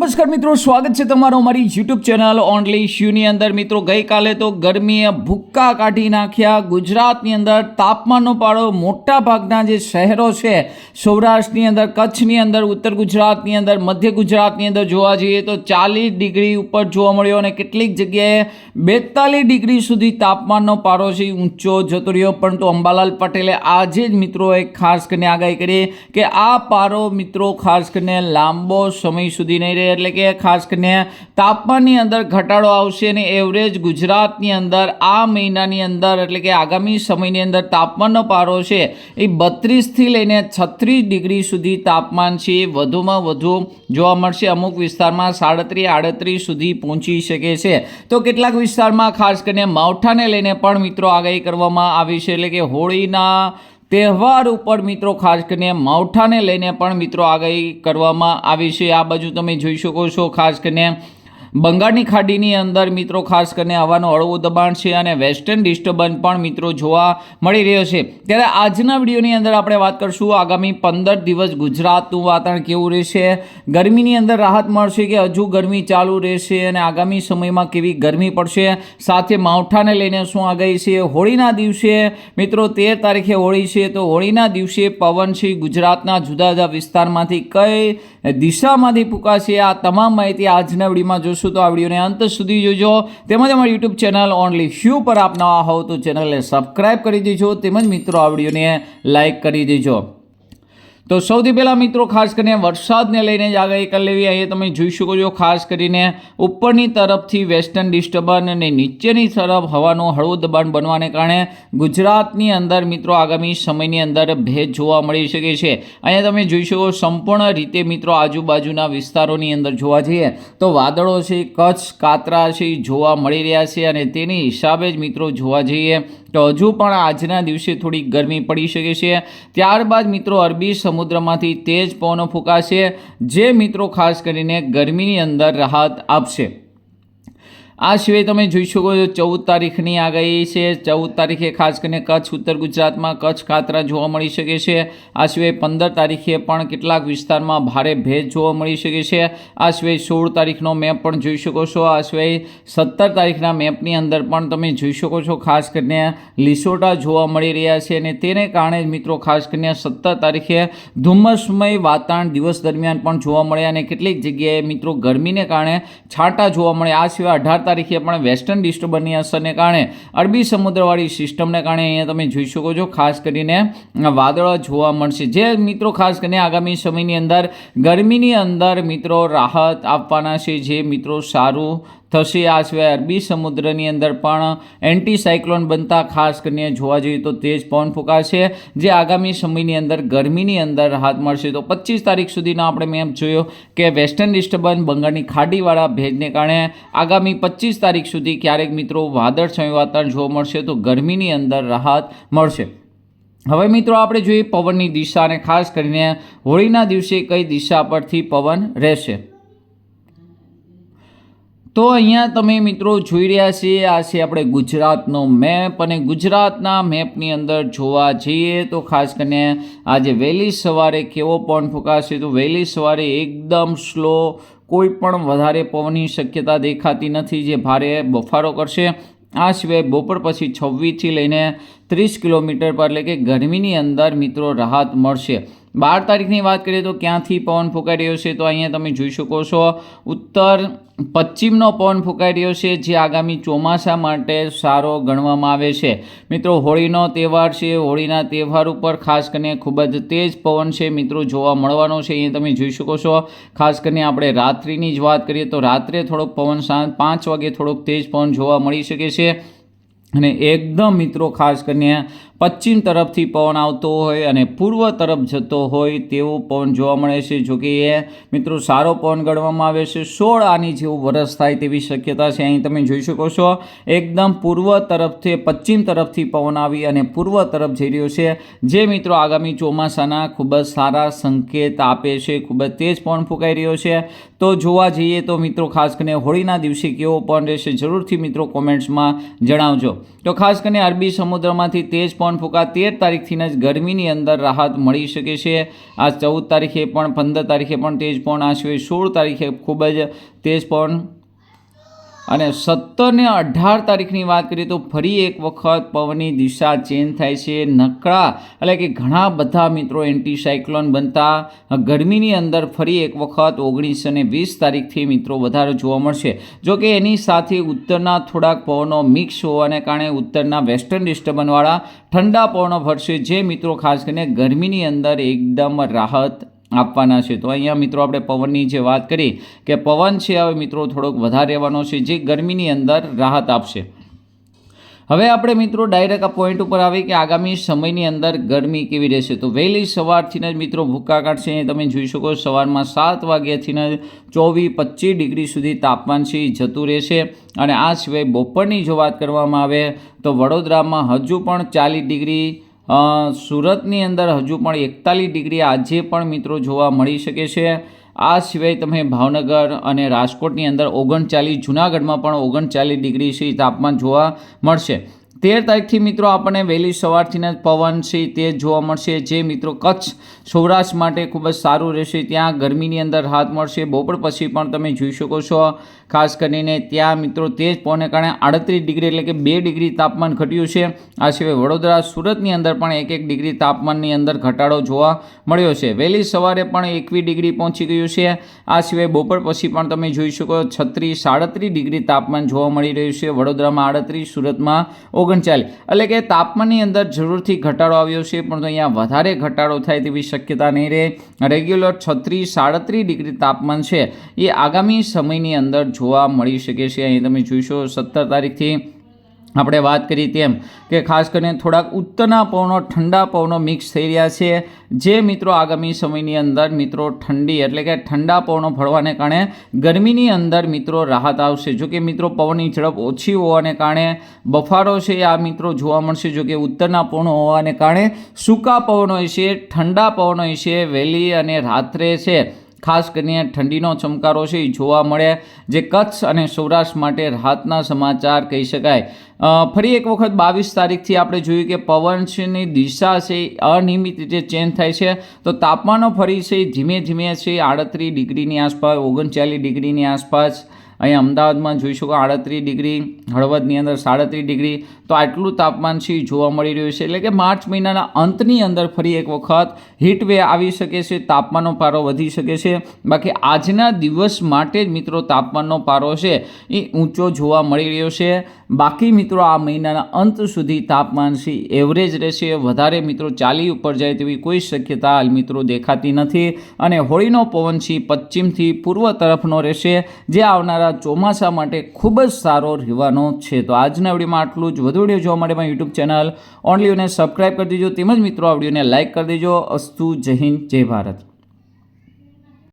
નમસ્કાર મિત્રો, સ્વાગત છે તમારું અમારી યુટ્યુબ ચેનલ ઓનલી શ્યુની અંદર. મિત્રો, ગઈકાલે તો ગરમીએ ભૂક્કા કાઢી નાખ્યા. ગુજરાતની અંદર તાપમાનનો પાળો મોટા ભાગના જે શહેરો છે, સૌરાષ્ટ્રની અંદર, કચ્છની અંદર, ઉત્તર ગુજરાતની અંદર, મધ્ય ગુજરાતની અંદર જોવા જઈએ તો ચાલીસ ડિગ્રી ઉપર જોવા મળ્યો અને કેટલીક જગ્યાએ બેતાલીસ ડિગ્રી સુધી તાપમાનનો પારો છે ઊંચો જતો રહ્યો. પરંતુ અંબાલાલ પટેલે આજે જ મિત્રો એક ખાસ કરીને આગાહી કરી કે આ પારો મિત્રો ખાસ કરીને લાંબો સમય સુધી નહીં રહે. એટલે કે ખાસ કરીને તાપમાનની અંદર ઘટાડો આવશે અને એવરેજ ગુજરાતની અંદર આ મહિનાની અંદર એટલે કે આગામી સમયની અંદર તાપમાનનો પારો છે એ બત્રીસથી લઈને છત્રીસ ડિગ્રી સુધી તાપમાન છે. એ વધુમાં વધુ જોવા મળશે. અમુક વિસ્તારમાં સાડત્રીસ, આડત્રીસ સુધી પહોંચી શકે છે. તો કેટલાક વિસ્તારમાં ખાસ કરીને માવઠાને લઈને પણ મિત્રો આગાહી કરવામાં આવી છે. એટલે કે હોળીના તહેવાર ઉપર મિત્રો ખાસ કરીને માવઠાને લઈને પણ મિત્રો આગાહી કરવામાં આવી છે. આ બાજુ તમે જોઈ શકો છો ખાસ કરીને બંગાળની ખાડીની અંદર મિત્રો ખાસ કરીને હવાનું હળવું દબાણ છે અને વેસ્ટર્ન ડિસ્ટર્બન્સ પણ મિત્રો જોવા મળી રહ્યો છે. ત્યારે આજના વિડીયોની અંદર આપણે વાત કરશું આગામી પંદર દિવસ ગુજરાતનું વાતાવરણ કેવું રહેશે, ગરમીની અંદર રાહત મળશે કે હજુ ગરમી ચાલુ રહેશે અને આગામી સમયમાં કેવી ગરમી પડશે, સાથે માવઠાને લઈને શું આગાહી છે, હોળીના દિવસે મિત્રો તેર તારીખે હોળી છે, તો હોળીના દિવસે પવન છે ગુજરાતના જુદા જુદા વિસ્તારમાંથી કઈ દિશામાંથી પુકાશે આ તમામ માહિતી આજના વિડીયોમાં જોશું તો આ વિડીયોને અંત સુધી જોજો. તેમજ અમારી યુટ્યુબ ચેનલ ઓનલી શ્યુ પર આપ નવા હોવ તો ચેનલને સબસ્ક્રાઈબ કરી દેજો. તેમજ મિત્રો, આ વિડીયોને લાઇક કરી દેજો. તો સૌથી પહેલાં મિત્રો, ખાસ કરીને વરસાદને લઈને જ આગાહી કરી લેવી. અહીંયા તમે જોઈ શકો છો, ખાસ કરીને ઉપરની તરફથી વેસ્ટર્ન ડિસ્ટર્બન્સ અને નીચેની તરફ હવાનું હળવું દબાણ બનવાને કારણે ગુજરાતની અંદર મિત્રો, આગામી સમયની અંદર ભેજ જોવા મળી શકે છે. અહીંયા તમે જોઈ શકો, સંપૂર્ણ રીતે મિત્રો, આજુબાજુના વિસ્તારોની અંદર જોવા જઈએ તો વાદળો છે, કચ્છ કાતરા છે, જોવા મળી રહ્યા છે અને તેની હિસાબે જ મિત્રો, જોવા જઈએ તો હજુ પણ આજના દિવસે થોડી ગરમી પડી શકે છે. ત્યારબાદ મિત્રો, અરબી સમુદ્રમાંથી તેજ પવનો ફૂંકાશે, જે મિત્રો ખાસ કરીને ગરમીની અંદર રાહત આપશે. આ સિવાય તમે જોઈ શકો છો ચૌદ તારીખની આગાહી છે. ચૌદ તારીખે ખાસ કરીને કચ્છ, ઉત્તર ગુજરાતમાં કચ્છ કાતરા જોવા મળી શકે છે. આ સિવાય પંદર તારીખે પણ કેટલાક વિસ્તારમાં ભારે ભેજ જોવા મળી શકે છે. આ સિવાય સોળ તારીખનો મેપ પણ જોઈ શકો છો. આ સિવાય સત્તર તારીખના મેપની અંદર પણ તમે જોઈ શકો છો ખાસ કરીને લીસોટા જોવા મળી રહ્યા છે અને તેને કારણે મિત્રો ખાસ કરીને સત્તર તારીખે ધુમ્મસમય વાતાવરણ દિવસ દરમિયાન પણ જોવા મળે અને કેટલીક જગ્યાએ મિત્રો ગરમીને કારણે છાંટા જોવા મળે. આ સિવાય અઢાર તારીખે પણ વેસ્ટર્ન ડિસ્ટર્બન્સની અસરને કારણે અરબી સમુદ્રવાળી સિસ્ટમને કારણે અહીંયા તમે જોઈ શકો છો, ખાસ કરીને વાદળો જોવા મળશે. જે મિત્રો ખાસ કરીને આગામી સમયની અંદર ગરમીની અંદર મિત્રો રાહત આપવાના છે, જે મિત્રો સારું થશે આ સિવાય અરબી સમુદ્રની અંદર પણ એન્ટીસાયક્લોન બનતા ખાસ કરીને જોવા જઈએ તો તેજ પવન ફૂંકાશે. જે આગામી સમયની અંદર ગરમીની અંદર રાહત મળશે. તો પચીસ તારીખ સુધીનો આપણે મેં જોયો કે વેસ્ટર્ન ડિસ્ટર્બન્સ બંગાળની ખાડીવાળા ભેજને કારણે આગામી પચીસ તારીખ સુધી ક્યારેક મિત્રો વાદળછાયું વાતાવરણ જોવા મળશે તો ગરમીની અંદર રાહત મળશે. હવે મિત્રો આપણે જોઈએ પવનની દિશા અને ખાસ કરીને હોળીના દિવસે કઈ દિશા પરથી પવન રહેશે. તો અહીંયા તમે મિત્રો જોઈ રહ્યા છીએ, આ છે આપણે ગુજરાતનો મેપ અને ગુજરાતના મેપની અંદર જોવા જઈએ તો ખાસ કરીને આજે વહેલી સવારે કેવો પવન ફૂંકાશે તો વહેલી સવારે એકદમ સ્લો કોઈ પણ વધારે પવનની શક્યતા દેખાતી નથી જે ભારે બફારો કરશે. આ સિવાય બપોર પછી છવ્વીસથી લઈને ત્રીસ કિલોમીટર પર એટલે કે ગરમીની અંદર મિત્રો રાહત મળશે. બાર તારીખની વાત કરીએ તો ક્યાંથી પવન ફૂંકાઈ રહ્યો છે તો અહીંયા તમે જોઈ શકો છો, ઉત્તર પશ્ચિમનો પવન ફૂંકાઈ રહ્યો છે, જે આગામી ચોમાસા માટે સારો ગણવામાં આવે છે. મિત્રો, હોળીનો તહેવાર છે, હોળીના તહેવાર ઉપર ખાસ કરીને ખૂબ જ તેજ પવન છે મિત્રો જોવા મળવાનો છે, અહીંયા તમે જોઈ શકો છો. ખાસ કરીને આપણે રાત્રિની જ વાત કરીએ તો રાત્રે થોડોક પવન સાંજ પાંચ વાગે થોડોક તેજ પવન જોવા મળી શકે છે. અને એકદમ મિત્રો ખાસ કરીને પશ્ચિમ તરફથી પવન આવતો હોય અને પૂર્વ તરફ જતો હોય તેવો પવન જોવા મળે છે. જો કે એ મિત્રો સારો પવન ગણવામાં આવે છે. સોળ આની જેવું વરસ થાય તેવી શક્યતા છે. અહીં તમે જોઈ શકો છો, એકદમ પૂર્વ તરફથી, પશ્ચિમ તરફથી પવન આવી અને પૂર્વ તરફ જઈ રહ્યો છે. જે મિત્રો આગામી ચોમાસાના ખૂબ જ સારા સંકેત આપે છે, ખૂબ જ તેજ પવન ફૂંકાઈ રહ્યો છે. તો જોવા જઈએ તો મિત્રો ખાસ કરીને હોળીના દિવસે કેવો પવન રહેશે જરૂરથી મિત્રો કોમેન્ટ્સમાં જણાવજો. તો ખાસ કરીને અરબી સમુદ્રમાંથી તેજ પવન પવન ફૂંકા તેર તારીખથી જ ગરમીની અંદર રાહત મળી શકે છે. આ ચૌદ તારીખે પણ, પંદર તારીખે પણ તેજ પવન સિવાય સોળ તારીખે ખૂબ જ તેજ પવન અને સત્તર ને અઢાર તારીખની વાત કરીએ તો ફરી એક વખત પવનની દિશા ચેન્જ થાય છે. નકળા એટલે કે ઘણા બધા મિત્રો એન્ટી સાયક્લોન બનતા ગરમીની અંદર ફરી એક વખત ઓગણીસ અને વીસ તારીખથી મિત્રો વધારે જોવા મળશે. જો કે એની સાથે ઉત્તરના થોડાક પવનો મિક્સ હોવાને કારણે ઉત્તરના વેસ્ટર્ન ડિસ્ટર્બનવાળા ઠંડા પવનો ભરશે જે મિત્રો ખાસ કરીને ગરમીની અંદર એકદમ રાહત આપવાના છે. તો અહીંયા મિત્રો આપણે પવનની જે વાત કરી કે પવન છે, હવે મિત્રો થોડોક વધારે રહેવાનો છે, જે ગરમીની અંદર રાહત આપશે. હવે આપણે મિત્રો ડાયરેક્ટ આ પોઈન્ટ ઉપર આવી કે આગામી સમયની અંદર ગરમી કેવી રહેશે. તો વહેલી સવારથી જ મિત્રો ભૂક્કા કાઢશે. તમે જોઈ શકો સવારમાં સાત વાગ્યાથી જ ચોવીસ પચીસ ડિગ્રી સુધી તાપમાન છે જતું રહેશે. અને આ સિવાય બપોરની જો વાત કરવામાં આવે તો વડોદરામાં હજુ પણ ચાલીસ ડિગ્રી સુરતની અંદર હજુ પણ એકતાલીસ ડિગ્રી આજે પણ મિત્રો જોવા મળી શકે છે. આ સિવાય તમે ભાવનગર અને રાજકોટની અંદર ઓગણચાલીસ, જુનાગઢમાં પણ ઓગણચાલીસ ડિગ્રી છે તાપમાન જોવા મળશે. તેર તારીખથી મિત્રો આપણને વહેલી સવારથી જ પવન છે તે જોવા મળશે. જે મિત્રો કચ્છ, સૌરાષ્ટ્ર માટે ખૂબ જ સારું રહેશે. ત્યાં ગરમીની અંદર રાહત મળશે. બપોર પછી પણ તમે જોઈ શકો છો ખાસ કરીને ત્યાં મિત્રો તેજ પવનને કારણે આડત્રીસ ડિગ્રી એટલે કે બે ડિગ્રી તાપમાન ઘટ્યું છે. આ સિવાય વડોદરા, સુરતની અંદર પણ એક એક ડિગ્રી તાપમાનની અંદર ઘટાડો જોવા મળ્યો છે. વહેલી સવારે પણ એકવીસ ડિગ્રી પહોંચી ગયું છે. આ સિવાય બપોર પછી પણ તમે જોઈ શકો છત્રીસ, સાડત્રીસ ડિગ્રી તાપમાન જોવા મળી રહ્યું છે. વડોદરામાં આડત્રીસ, સુરતમાં ઓગણચાલીસ. એટલે કે તાપમાનની અંદર જરૂરથી ઘટાડો આવ્યો છે પણ અહીંયા વધારે ઘટાડો થાય તેવી શક્યતા નહીં રહે. રેગ્યુલર છત્રીસ, સાડત્રીસ ડિગ્રી તાપમાન છે. એ આગામી સમયની અંદર જોવા મળી શકે છે. અહીં તમે જોઈશો, સત્તર તારીખથી આપણે વાત કરી તેમ કે ખાસ કરીને થોડાક ઉત્તરના પવનો, ઠંડા પવનો મિક્સ થઈ રહ્યા છે. જે મિત્રો આગામી સમયની અંદર મિત્રો ઠંડી એટલે કે ઠંડા પવનો ફળવાને કારણે ગરમીની અંદર મિત્રો રાહત આવશે. જો કે મિત્રો પવનની ઝડપ ઓછી હોવાને કારણે બફારો છે આ મિત્રો જોવા મળશે. જો કે ઉત્તરના પવનો હોવાને કારણે સૂકા પવનો છે ઠંડા પવનો છે વહેલી અને રાત્રે છે. ખાસ કરીને ઠંડીનો ચમકારો છે, એ જોવા મળે જે કચ્છ અને સૌરાષ્ટ્ર માટે રાહતના સમાચાર કહી શકાય. ફરી એક વખત બાવીસ તારીખથી આપણે જોયું કે પવનની દિશા છે એ અનિયમિત રીતે ચેન્જ થાય છે. તો તાપમાનો ફરી છે, ધીમે ધીમે છે, આડત્રીસ ડિગ્રીની આસપાસ, ઓગણચાલીસ ડિગ્રીની આસપાસ. અહીંયા અમદાવાદમાં જોઈ શકો આડત્રીસ ડિગ્રી, હળવદની અંદર સાડત્રીસ ડિગ્રી. તો આટલું તાપમાન છે જોવા મળી રહ્યું છે. એટલે કે માર્ચ મહિનાના અંતની અંદર ફરી એક વખત હીટવે આવી શકે છે, તાપમાનનો પારો વધી શકે છે. બાકી આજના દિવસ માટે જ મિત્રો તાપમાનનો પારો છે એ ઊંચો જોવા મળી રહ્યો છે. બાકી મિત્રો આ મહિનાના અંત સુધી તાપમાન છે એવરેજ રહેશે. વધારે મિત્રો ચાલી ઉપર જાય તેવી કોઈ શક્યતા હાલ મિત્રો દેખાતી નથી. અને હોળીનો પવન છે પશ્ચિમથી પૂર્વ તરફનો રહેશે. જે આવનારા ચોમાસા માટે ખૂબ જ સારો રહેવાનો છે. તો આજના વિડીયોમાં આટલું જ. વધુ વીડિયો જોવા માટે મારી યુટ્યુબ ચેનલ ઓનલીઓને સબસ્ક્રાઈબ કરી દેજો. તેમજ મિત્રો, આ વિડીયોને લાઇક કરી દેજો. અસ્તુ જય હિન્દ, જય ભારત.